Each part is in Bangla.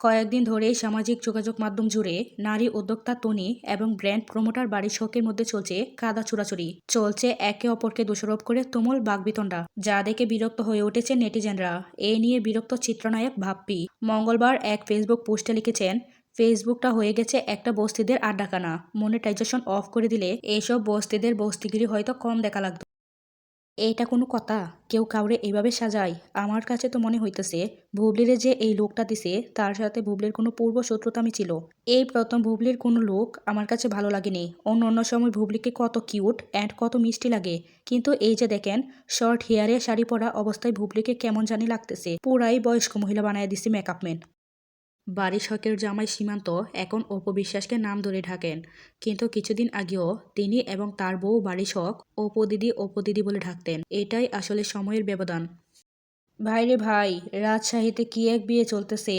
কয়েকদিন ধরেই সামাজিক যোগাযোগ মাধ্যম জুড়ে নারী উদ্যোক্তা তনি এবং ব্র্যান্ড প্রমোটার বাড়ির শখের মধ্যে চলছে কাদা চুরাচুরি। চলছে একে অপরকে দোষারোপ করে তুমুল বাগবিতণ্ডা, যা দেখে বিরক্ত হয়ে উঠেছে নেটিজেনরা। এ নিয়ে বিরক্ত চিত্রনায়ক ভাপ্পি। মঙ্গলবার এক ফেসবুক পোস্টে লিখেছেন, ফেসবুকটা হয়ে গেছে একটা বস্তিদের আড্ডাখানা। মনিটাইজেশন অফ করে দিলে এইসব বস্তিদের বস্তিগিরি হয়তো কম দেখা লাগতো। এইটা কোনো কথা? কেউ কাউরে এইভাবে সাজায়? আমার কাছে তো মনে হইতেছে ভুবলিরে যে এই লোকটা দিছে, তার সাথে ভুবলির কোনো পূর্ব শত্রুতামি ছিল। এই প্রথম ভুবলির কোনো লোক আমার কাছে ভালো লাগেনি। অন্য অন্য সময় ভুবলিকে কত কিউট অ্যান্ড কত মিষ্টি লাগে। কিন্তু এই যে দেখেন, শর্ট হেয়ারে শাড়ি পরা অবস্থায় ভুবলিকে কেমন জানি লাগতেছে। পুরাই বয়স্ক মহিলা বানায় দিছে মেকআপ ম্যান বাড়ি শখের জামাই সীমান্ত এখন অপবিশ্বাসকে নাম ধরে ঢাকেন। কিন্তু কিছুদিন আগেও তিনি এবং তার বউ বাড়ি শখ অপদিদি অপদিদি বলে ডাকতেন এটাই আসলে সময়ের ব্যবধান। ভাইরে ভাই, রাজশাহীতে কি এক বিয়ে চলতেছে?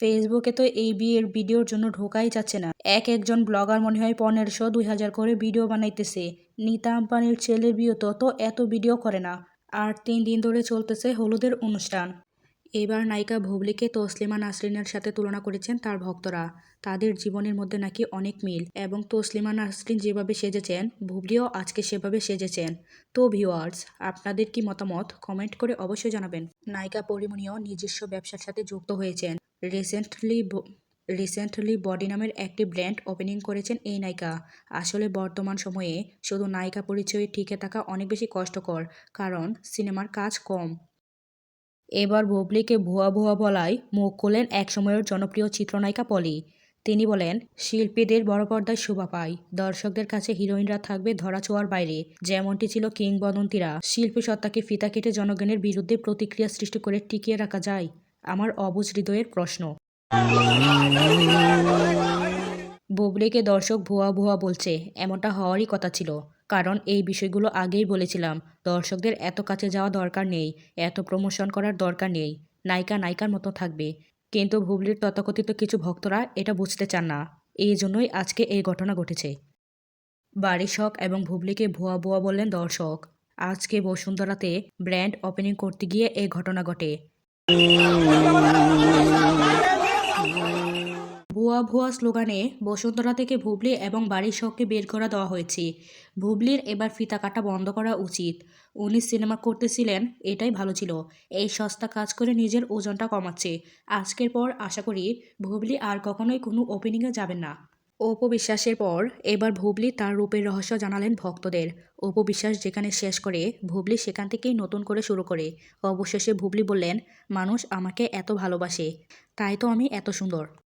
ফেসবুকে তো এই বিয়ের ভিডিওর জন্য ঢোকাই যাচ্ছে না। এক একজন ব্লগার মনে হয় পনেরোশো, দুই হাজার করে ভিডিও বানাইতেছে। নিতা আম্বানির ছেলের বিয়ে তো এত ভিডিও করে না। আর তিন দিন ধরে চলতেছে হলুদের অনুষ্ঠান। এবার নায়িকা ভুবলিকে তসলিমা নাসরিনের সাথে তুলনা করেছেন তার ভক্তরা। তাদের জীবনের মধ্যে নাকি অনেক মিল এবং তসলিমা নাসরিন যেভাবে সেজেছেন ভুবলিও আজকে সেভাবে সেজেছেন। তো ভিউয়ার্স, আপনাদের কি মতামত? কমেন্ট করে অবশ্যই জানাবেন। নায়িকা পরিমণিও নিজস্ব ব্যবসার সাথে যুক্ত হয়েছেন। রিসেন্টলি রিসেন্টলি বডি নামের একটি ব্র্যান্ড ওপেনিং করেছেন এই নায়িকা। আসলে বর্তমান সময়ে শুধু নায়িকা পরিচয়ে টিকে থাকা অনেক বেশি কষ্টকর, কারণ সিনেমার কাজ কম। এবার বুবলিকে ভুয়া ভুয়া বলায় মুখ খুলেন একসময়ের জনপ্রিয় চিত্রনায়িকা পলি। তিনি বলেন, শিল্পীদের বড় পর্দায় শোভা পায়। দর্শকদের কাছে হিরোইনরা থাকবে ধরাছোঁয়ার বাইরে। যেমনটি ছিল কিংবদন্তিরা, শিল্পী সত্তাকে ফিতা কেটে জনগণের বিরুদ্ধে প্রতিক্রিয়া সৃষ্টি করে টিকিয়ে রাখা যায়? আমার অবুজ হৃদয়ের প্রশ্ন। বুবলিকে দর্শক ভুয়া ভুয়া বলছে, এমনটা হওয়ারই কথা ছিল। কারণ এই বিষয়গুলো আগেই বলেছিলাম, দর্শকদের এত কাছে যাওয়া দরকার নেই, এত প্রমোশন করার দরকার নেই, নায়িকা নায়িকার মতো থাকবে। কিন্তু বুবলির তথাকথিত কিছু ভক্তরা এটা বুঝতে চান না, এই জন্যই আজকে এই ঘটনা ঘটেছে। বাড়ি শখ এবং ভুবলিকে ভুয়া ভুয়া বললেন দর্শক, আজকে বসুন্ধরাতে ব্র্যান্ড ওপেনিং করতে গিয়ে এই ঘটনা ঘটে। ভুয়া ভুয়া স্লোগানে বসুন্ধরা থেকে ভুবলি এবং বাড়ির শখকে বের করা দেওয়া হয়েছে। ভুবলির এবার ফিতা কাটা বন্ধ করা উচিত। উনি সিনেমা করতেছিলেন, এটাই ভালো ছিল। এই সস্তা কাজ করে নিজের ওজনটা কমাচ্ছে। আজকের পর আশা করি ভুবলি আর কখনোই কোনো ওপেনিংয়ে যাবেন না। অপু বিশ্বাসের পর এবার ভুবলি তার রূপের রহস্য জানালেন ভক্তদের। অপু বিশ্বাস যেখানে শেষ করে ভুবলি সেখান থেকেই নতুন করে শুরু করে। অবশেষে ভুবলি বললেন, মানুষ আমাকে এত ভালোবাসে, তাই তো আমি এত সুন্দর।